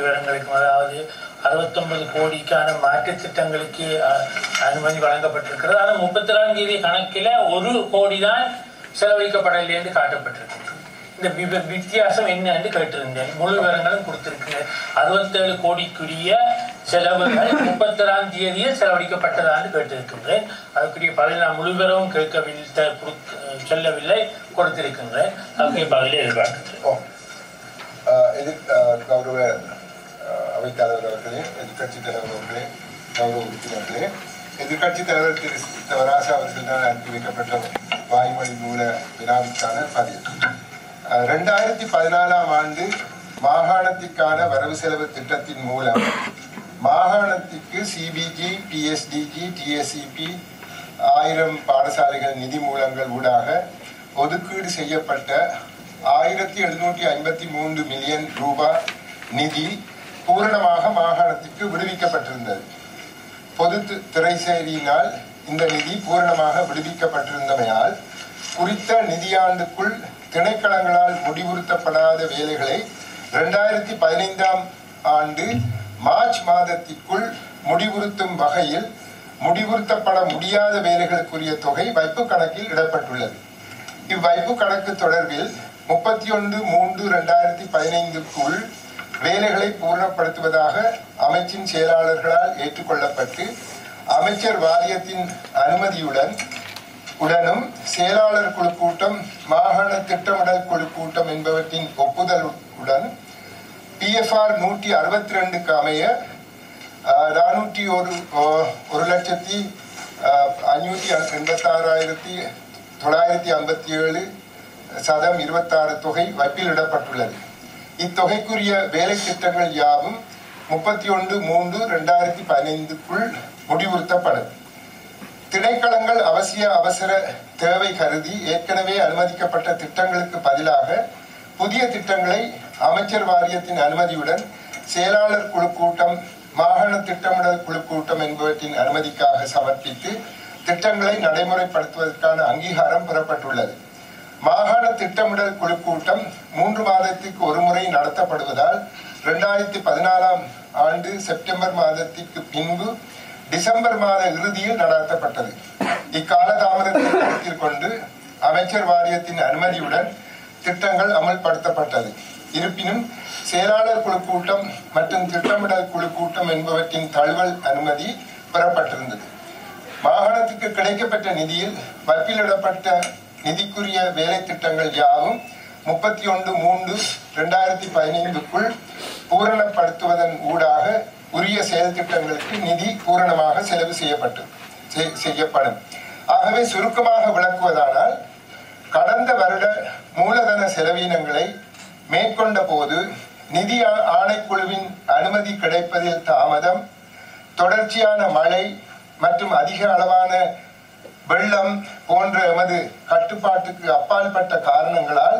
விவரங்களுக்கும் அதாவது அறுபத்தொன்பது கோடிக்கான மாற்றுத் திட்டங்களுக்கு அனுமதி வழங்கப்பட்டிருக்கிறது. ஆனால் முப்பத்தி நாலாம் தேதி கணக்கில் ஒரு கோடி தான் செலவழிக்கப்படவில்லை என்று காட்டப்பட்டிருக்கிறது. இந்த வி- வித்தியாசம் என்ன என்று கேட்டிருந்தேன். முழு விவரங்களும் கொடுத்திருக்கு அறுபத்தேழு கோடிக்குரிய செலவுகள் முப்பத்தொராம் செலவழிக்கப்பட்டதா செலவழிக்கப்பட்டதான்னு கேட்டிருக்கின்றேன். அதுக்குரிய பதில் நான் முழு விவரமும் கேட்கவில்லை சொல்லவில்லை கொடுத்திருக்கின்றேன். அதுக்குரிய பதிலை எதிர்பார்க்கிறேன். ஓ. கௌரவ ஆஹ் அவைத் தலைவர் அவர்களே தலைவர் அவர்களே கௌரவ உறுப்பினர்களே எதிர்கட்சித் தலைவர் திரு சித்தவராசா அவர்களால் அனுப்பி வைக்கப்பட்ட வாய்மொழி மூல வினாவுக்கான பதில் ரெண்டாயிரத்தி பதினாலாம் ஆண்டு மாகாணத்திற்கான வரவு செலவு திட்டத்தின் மூலம் மாகாணத்திற்கு சிபிஜி பிஎஸ்டிஜி டிஎஸ்சிபி ஆயிரம் பாடசாலைகள் நிதி மூலங்கள் ஊடாக ஒதுக்கீடு செய்யப்பட்ட ஆயிரத்தி எழுநூற்றி ஐம்பத்தி மூன்று மில்லியன் ரூபாய் நிதி பூரணமாக மாகாணத்திற்கு விடுவிக்கப்பட்டிருந்தது. பொது திரைசேரியினால் இந்த நிதி பூரணமாக விடுவிக்கப்பட்டிருந்தமையால் குறித்த நிதியாண்டுக்குள் திணைக்களங்களால் முடிவுறுத்தப்படாத வேலைகளை இரண்டாயிரத்தி பதினைந்தாம் ஆண்டு மார்ச் மாதத்திற்குள் முடிவுறுத்தும் வகையில் முடிவுறுத்தப்பட முடியாத வேலைகளுக்குரிய தொகை வைப்பு கணக்கில் இடப்பட்டுள்ளது. இவ்வைப்பு கணக்கு தொடர்பில் முப்பத்தி ஒன்று மூன்று இரண்டாயிரத்தி பதினைந்துக்குள் வேலைகளை பூர்ணப்படுத்துவதாக அமைச்சின் செயலாளர்களால் ஏற்றுக்கொள்ளப்பட்டு அமைச்சர் வாரியத்தின் அனுமதியுடன் உடனும் செயலாளர் குழு கூட்டம் மாகாண திட்டமிடல் குழு கூட்டம் என்பவற்றின் ஒப்புதலுடன் பிஎஃப்ஆர் நூற்றி அறுபத்தி ரெண்டுக்கு அமைய நானூற்றி ஒரு ஒரு லட்சத்தி ஐநூற்றி எண்பத்தாறாயிரத்தி தொள்ளாயிரத்தி ஐம்பத்தி ஏழு சதம் இருபத்தாறு தொகை வைப்பிலிடப்பட்டுள்ளது இத்தொகைக்குரிய வேலை திட்டங்கள் யாவும் முப்பத்தி ஒன்று மூன்று ரெண்டாயிரத்தி பதினைந்துக்குள் முடிவுறுத்தப்படும். திணைக்களங்கள் அவசிய அவசர தேவை கருதி ஏற்கனவே அனுமதிக்கப்பட்ட திட்டங்களுக்கு பதிலாக புதிய திட்டங்களை அமைச்சர் வாரியத்தின் அனுமதியுடன் செயலாளர் குழு கூட்டம் மாகாண திட்டமிடல் குழு கூட்டம் என்பவற்றின் அனுமதிக்காக சமர்ப்பித்து திட்டங்களை நடைமுறைப்படுத்துவதற்கான அங்கீகாரம் பெறப்பட்டுள்ளது. மாகாண திட்டமிடல் குழு கூட்டம் மூன்று மாதத்திற்கு ஒருமுறை நடத்தப்படுவதால் இரண்டாயிரத்தி பதினாலாம் ஆண்டு செப்டம்பர் மாதத்திற்கு பின்பு டிசம்பர் மாத இறுதியில் நடத்தப்பட்டது. இக்கால தாமதத்தை கருத்தில் கொண்டு அமைச்சர் வாரியத்தின் அனுமதியுடன் திட்டங்கள் அமல்படுத்தப்பட்டது. இருப்பினும் செயலாளர் குழு கூட்டம் மற்றும் திட்டமிடல் குழு கூட்டம் என்பவற்றின் தழுவல் அனுமதி பெறப்பட்டிருந்தது. மாகாணத்துக்கு கிடைக்கப்பட்ட நிதியில் வப்பிலிடப்பட்ட நிதிக்குரிய வேலை திட்டங்கள் யாவும் முப்பத்தி ஒன்று மூன்று ரெண்டாயிரத்தி பதினைந்துக்குள் பூரணப்படுத்துவதன் ஊடாக உரிய செயல் திட்டங்களுக்கு நிதி பூரணமாக செலவு செய்யப்பட்டு செய்- செய்யப்படும். ஆகவே சுருக்கமாக விளக்குவதானால் கடந்த வருட மூலதன செலவீனங்களை மேற்கொண்ட போது நிதி ஆ- ஆணைக்குழுவின் அனுமதி கிடைப்பதில் தாமதம் தொடர்ச்சியான மழை மற்றும் அதிக அளவான வெள்ளம் போன்ற எமது கட்டுப்பாட்டுக்கு அப்பாற்பட்ட காரணங்களால்